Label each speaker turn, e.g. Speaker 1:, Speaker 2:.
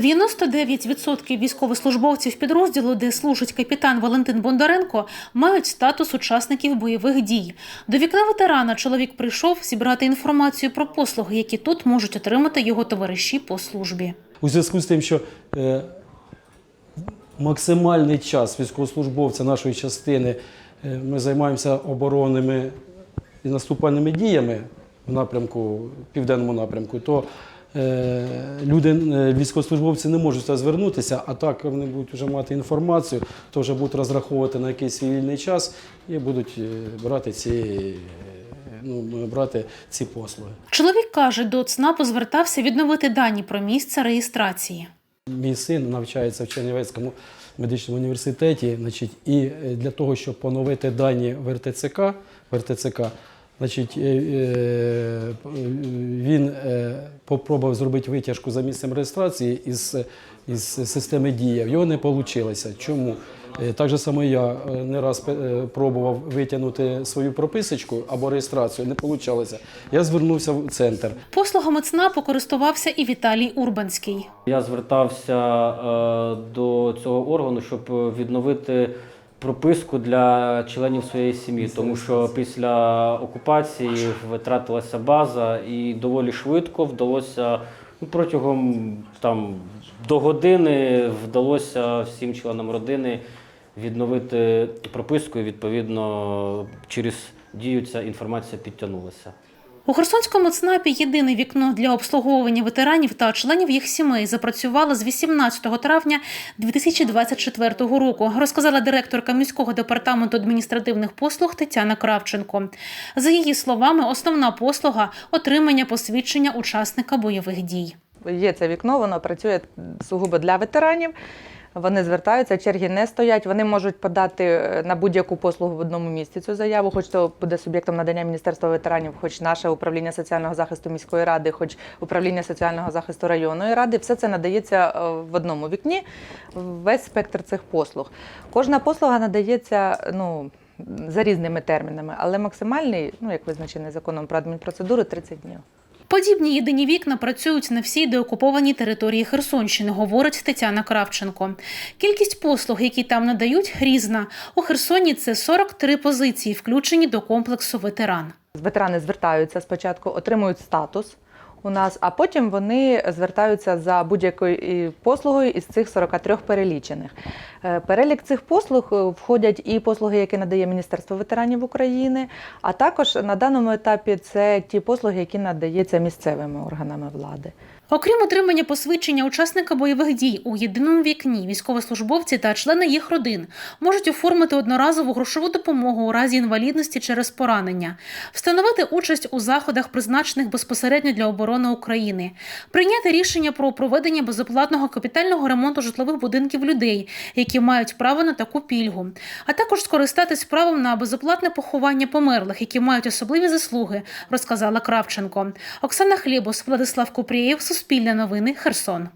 Speaker 1: 99% військовослужбовців підрозділу, де служить капітан Валентин Бондаренко, мають статус учасників бойових дій. До вікна ветерана чоловік прийшов зібрати інформацію про послуги, які тут можуть отримати його товариші по службі.
Speaker 2: У зв'язку з тим, що е, максимальний час військовослужбовця нашої частини е, ми займаємося оборонними і наступальними діями в напрямку, в південному напрямку, то люди, е, військовослужбовці не можуть сюди звернутися, а так вони будуть вже мати інформацію, то вже будуть розраховувати на якийсь свій вільний час і будуть е, брати ці, е, ну, брати ці послуги.
Speaker 1: Чоловік каже, до ЦНАПу звертався відновити дані про місце реєстрації.
Speaker 2: Мій син навчається в Чернівецькому медичному університеті, значить, і е, для того, щоб поновити дані в РТЦК, в РТЦК значить, е, е, він е, попробував зробити витяжку за місцем реєстрації із, із системи Дія. В його не вийшло. Чому? Е, Так же само я е, не раз е, пробував витягнути свою прописочку або реєстрацію, не вийшло. Я звернувся в центр.
Speaker 1: Послугами ЦНАПу користувався і Віталій Урбанський.
Speaker 3: Я звертався е, до цього органу, щоб відновити прописку для членів своєї сім'ї, тому що після окупації втратилася база і доволі швидко вдалося ну, протягом там до години вдалося всім членам родини відновити прописку, і відповідно через дію ця інформація підтягнулася.
Speaker 1: У Херсонському ЦНАПі єдине вікно для обслуговування ветеранів та членів їх сімей запрацювало з 18 травня 2024 року, розказала директорка міського департаменту адміністративних послуг Тетяна Кравченко. За її словами, основна послуга отримання посвідчення учасника бойових дій.
Speaker 4: Є це вікно, воно працює сугубо для ветеранів. Вони звертаються, черги не стоять. Вони можуть подати е, на будь-яку послугу в одному місці цю заяву, хоч то буде суб'єктом надання Міністерства ветеранів, хоч наше управління соціального захисту міської ради, хоч управління соціального захисту районної ради. Все це надається е, в одному вікні, весь спектр цих послуг. Кожна послуга надається ну, за різними термінами, але максимальний, ну як визначений законом про адмінпроцедури, 30 днів.
Speaker 1: Подібні єдині вікна працюють на всій деокупованій території Херсонщини, говорить Тетяна Кравченко. Кількість послуг, які там надають, різна. У Херсоні це 43 позиції, включені до комплексу ветеран.
Speaker 4: Ветерани звертаються спочатку, отримують статус у нас, а потім вони звертаються за будь-якою послугою із цих 43 перелічених. Е, Перелік цих послуг е, входять і послуги, які надає Міністерство ветеранів України, а також на даному етапі це ті послуги, які надається місцевими органами влади.
Speaker 1: Окрім отримання посвідчення учасника бойових дій у єдиному вікні, військовослужбовці та члени їх родин можуть оформити одноразову грошову допомогу у разі інвалідності через поранення, встановити участь у заходах, призначених безпосередньо для оборони України, прийняти рішення про проведення безоплатного капітального ремонту житлових будинків людей, які мають право на таку пільгу, а також скористатись правом на безоплатне поховання померлих, які мають особливі заслуги, розказала Кравченко. Оксана Хлібос, Владислав Купрієв, Суспільне новини, Херсон.